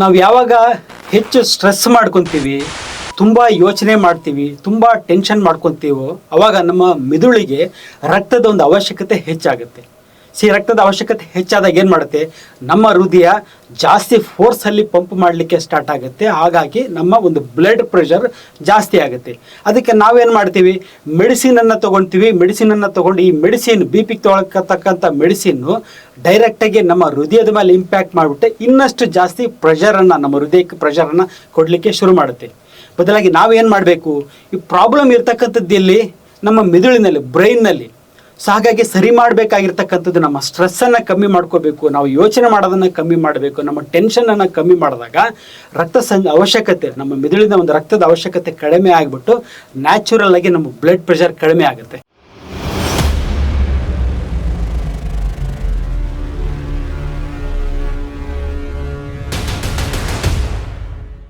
ನಾವು ಯಾವಾಗ ಹೆಚ್ಚು ಸ್ಟ್ರೆಸ್ ಮಾಡ್ಕೊತೀವಿ, ತುಂಬ ಯೋಚನೆ ಮಾಡ್ತೀವಿ, ತುಂಬ ಟೆನ್ಷನ್ ಮಾಡ್ಕೊತೀವೋ, ಅವಾಗ ನಮ್ಮ ಮೆದುಳಿಗೆ ರಕ್ತದ ಒಂದು ಅವಶ್ಯಕತೆ ಹೆಚ್ಚಾಗುತ್ತೆ. ಸಿ ರಕ್ತದ ಅವಶ್ಯಕತೆ ಹೆಚ್ಚಾದಾಗ ಏನು ಮಾಡುತ್ತೆ? ನಮ್ಮ ಹೃದಯ ಜಾಸ್ತಿ ಫೋರ್ಸಲ್ಲಿ ಪಂಪ್ ಮಾಡಲಿಕ್ಕೆ ಸ್ಟಾರ್ಟ್ ಆಗುತ್ತೆ. ಹಾಗಾಗಿ ನಮ್ಮ ಒಂದು ಬ್ಲಡ್ ಪ್ರೆಷರ್ ಜಾಸ್ತಿ ಆಗುತ್ತೆ. ಅದಕ್ಕೆ ನಾವೇನು ಮಾಡ್ತೀವಿ? ಮೆಡಿಸಿನನ್ನು ತೊಗೊಳ್ತೀವಿ ಮೆಡಿಸಿನನ್ನು ತೊಗೊಂಡು ಈ ಮೆಡಿಸಿನ್ ಬಿ ಪಿಗೆ ತೊಗೊಳಕತಕ್ಕಂಥ ಮೆಡಿಸಿನ್ನು ಡೈರೆಕ್ಟಾಗಿ ನಮ್ಮ ಹೃದಯದ ಮೇಲೆ ಇಂಪ್ಯಾಕ್ಟ್ ಮಾಡಿಬಿಟ್ಟು ಇನ್ನಷ್ಟು ಜಾಸ್ತಿ ಪ್ರೆಷರನ್ನು ನಮ್ಮ ಹೃದಯಕ್ಕೆ ಪ್ರೆಷರನ್ನು ಕೊಡಲಿಕ್ಕೆ ಶುರು ಮಾಡುತ್ತೆ. ಬದಲಾಗಿ ನಾವೇನು ಮಾಡಬೇಕು? ಈ ಪ್ರಾಬ್ಲಮ್ ಇರ್ತಕ್ಕಂಥದ್ದು ಎಲ್ಲಿ? ನಮ್ಮ ಮೆದುಳಿನಲ್ಲಿ ಬ್ರೈನ್ನಲ್ಲಿ ಸೊ ಹಾಗಾಗಿ ಸರಿ ಮಾಡಬೇಕಾಗಿರ್ತಕ್ಕಂಥದ್ದು ನಮ್ಮ ಸ್ಟ್ರೆಸ್ಸನ್ನು ಕಮ್ಮಿ ಮಾಡ್ಕೋಬೇಕು, ನಾವು ಯೋಚನೆ ಮಾಡೋದನ್ನು ಕಮ್ಮಿ ಮಾಡಬೇಕು, ನಮ್ಮ ಟೆನ್ಷನನ್ನು ಕಮ್ಮಿ ಮಾಡಿದಾಗ ರಕ್ತ ಸಂ ಅವಶ್ಯಕತೆ, ನಮ್ಮ ಮೆದುಳಿನ ಒಂದು ರಕ್ತದ ಅವಶ್ಯಕತೆ ಕಡಿಮೆ ಆಗಿಬಿಟ್ಟು ನ್ಯಾಚುರಲ್ ಆಗಿ ನಮ್ಮ ಬ್ಲಡ್ ಪ್ರೆಷರ್ ಕಡಿಮೆ ಆಗುತ್ತೆ.